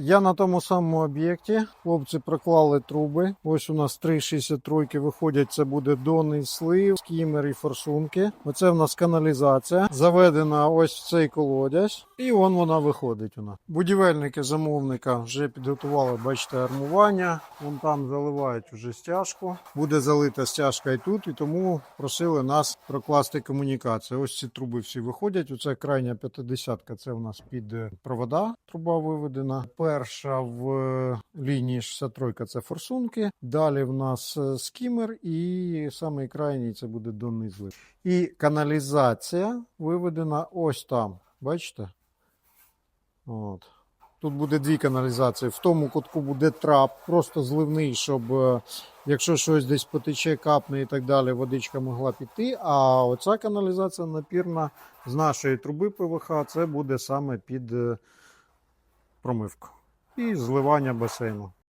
Я на тому самому об'єкті. Хлопці проклали труби. Ось у нас 3,63 виходять. Це буде донний слив, скімер і форсунки. Оце в нас каналізація. Заведена ось в цей колодязь. І вон вона виходить у нас. Будівельники замовника вже підготували, бачите, армування. Вон там заливають уже стяжку. Буде залита стяжка і тут, і тому просили нас прокласти комунікацію. Ось ці труби всі виходять. Оце крайня 50-ка, це у нас під е, провода. Труба виведена. Перша в е, лінії 63 це форсунки. Далі в нас е, скімер, і самий крайній це буде донний злив. І каналізація виведена ось там. Бачите? От. Тут буде дві каналізації. В тому кутку буде трап, просто зливний, щоб е, якщо щось десь потече, капне і так далі, водичка могла піти. А оця каналізація напірна з нашої труби ПВХ, це буде саме під промивку і зливання басейну.